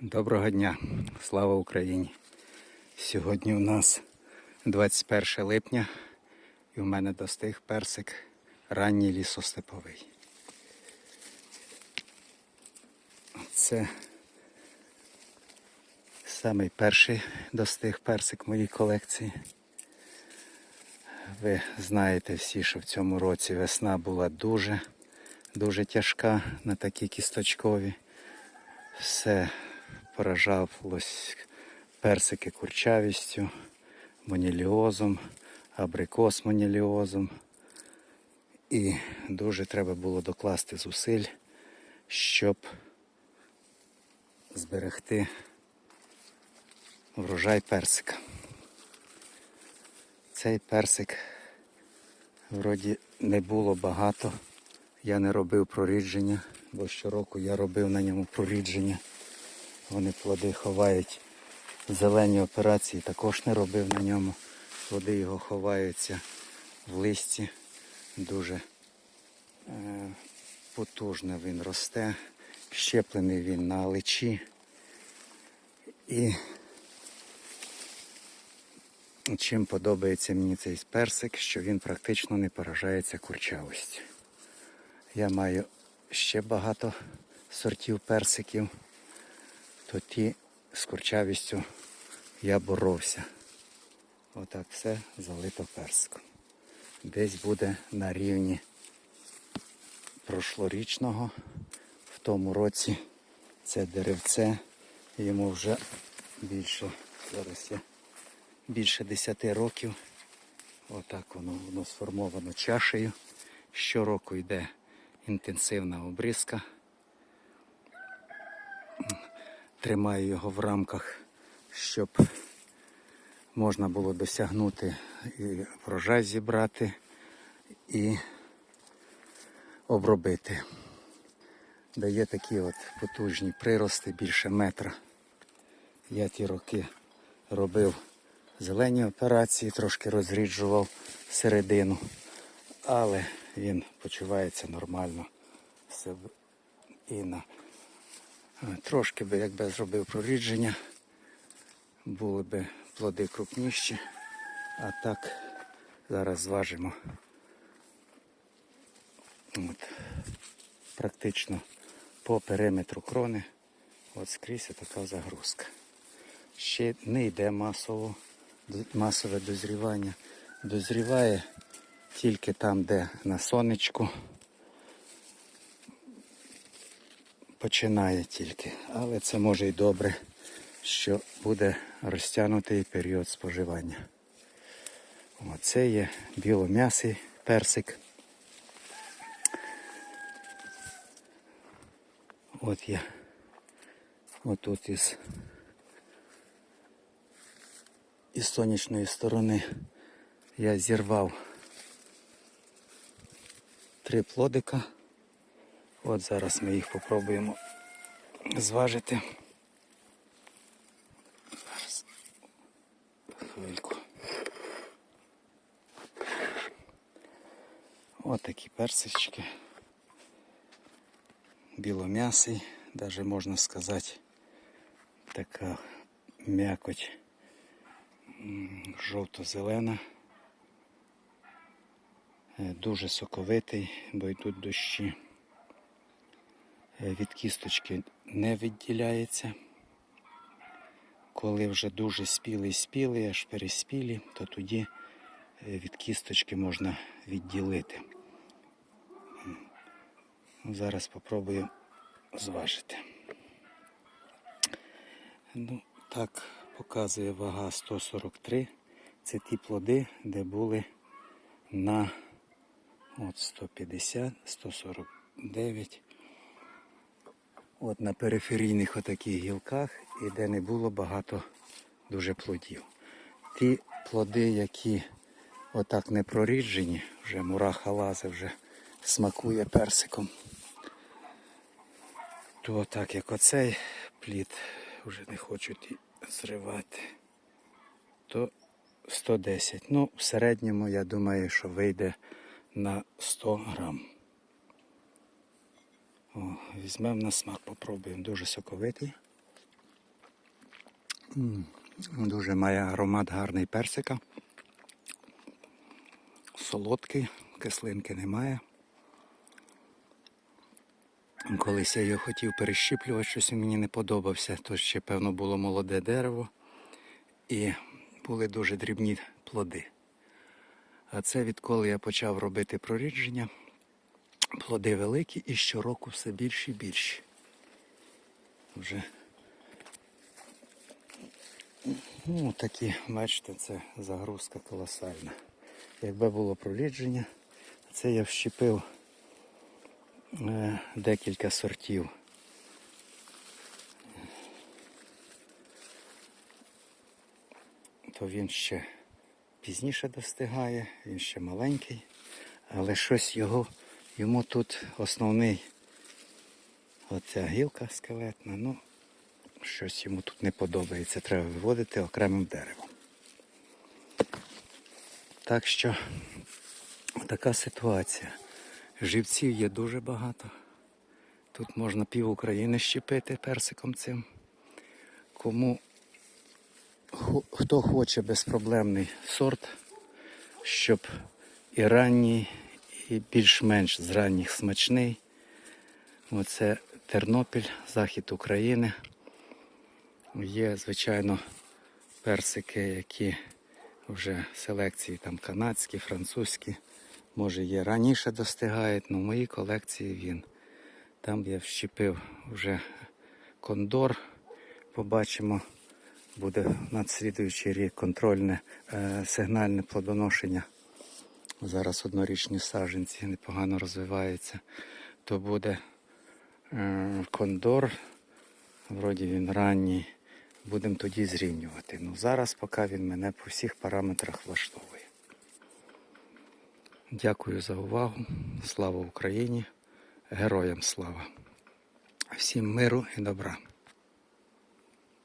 Доброго дня, слава Україні! Сьогодні у нас 21 липня і у мене достиг персик ранній лісостеповий. Це самий перший достиг персик в моїй колекції. Ви знаєте всі, що в цьому році весна була дуже, дуже тяжка на такі кісточкові. Все поражалось персики курчавістю, моніліозом, абрикос моніліозом. І дуже треба було докласти зусиль, щоб зберегти врожай персика. Цей персик вроді не було багато. Я не робив прорідження, бо щороку я робив на ньому прорідження. Вони плоди ховають. Зелені операції також не робив на ньому. Плоди його ховаються в листі. Дуже е, потужно він росте. Щеплений він на личі. І чим подобається мені цей персик, що він практично не поражається курчавостю. Я маю ще багато сортів персиків, то ті з курчавістю я боровся. Отак все залито персиком. Десь буде на рівні прошлорічного. В тому році це деревце, йому вже більше, зараз я більше 10 років. Отак воно, воно сформовано чашею. Щороку йде інтенсивна обрізка. Тримаю його в рамках, щоб можна було досягнути і врожай зібрати і обробити. Дає такі от потужні прирости більше метра. Я ті роки робив зелені операції, трошки розріджував середину, але він почувається нормально. Все і на трошки би, якби зробив прорідження, були б плоди крупніші. А так зараз зважимо. От, практично по периметру крони. От скрізь така загрузка. Ще не йде масово, масове дозрівання. Дозріває тільки там, де на сонечку. Починає тільки. Але це може й добре, що буде розтягнутий період споживання. Оце є білом'ясий персик. От я отут із, із сонячної сторони я зірвав три плодика. От зараз ми їх попробуємо зважити. Зараз хвильку. От такі персички. Білом'ясий, навіть можна сказати, така м'якоть жовто-зелена. Е, Дуже соковитий, бо йдуть дощі. Е, Від кісточки не відділяється. Коли вже дуже спілий спілий, аж переспілі, то тоді е, від кісточки можна відділити. Ну, Зараз спробую зважити. Ну, так, показує вага 143. Це ті плоди, де були на от 150, 149. От на периферійних отаких гілках і де не було багато дуже плодів. Ті плоди, які отак не проріджені, вже мураха лазить, вже смакує персиком. То так як оцей плід вже не хочуть зривати, то 110. Ну, в середньому я думаю, що вийде на 100 грам. О, візьмемо на смак, попробуємо. Дуже соковитий. Дуже має аромат гарний персика. Солодкий, кислинки немає. Колись я його хотів перещіплювати, щось мені не подобався. То ще, певно, було молоде дерево і були дуже дрібні плоди. А це відколи я почав робити прорідження, плоди великі і щороку все більші і більші. Вже ну, такі, бачите, це загрузка колосальна. Якби було прорідження, це я вщепив е, декілька сортів. То він ще пізніше достигає, він ще маленький, але щось його, йому тут основний оця гілка скелетна, ну щось йому тут не подобається, треба виводити окремим деревом. Так що така ситуація. Живців є дуже багато. Тут можна пів України щепити персиком цим. Кому хто хоче безпроблемний сорт, щоб і ранній, і більш-менш з ранніх смачний. Оце Тернопіль, захід України. Є, звичайно, персики, які вже селекції там канадські, французькі. Може є раніше достигають, але в моїй колекції він. Там я вщепив вже кондор. Побачимо, буде надслідуючий рік контрольне е, сигнальне плодоношення. Зараз однорічні саджанці непогано розвиваються. То буде е, кондор, вроді він ранній. Будемо тоді зрівнювати. Ну зараз поки він мене по всіх параметрах влаштовує. Дякую за увагу. Слава Україні! Героям слава! Всім миру і добра!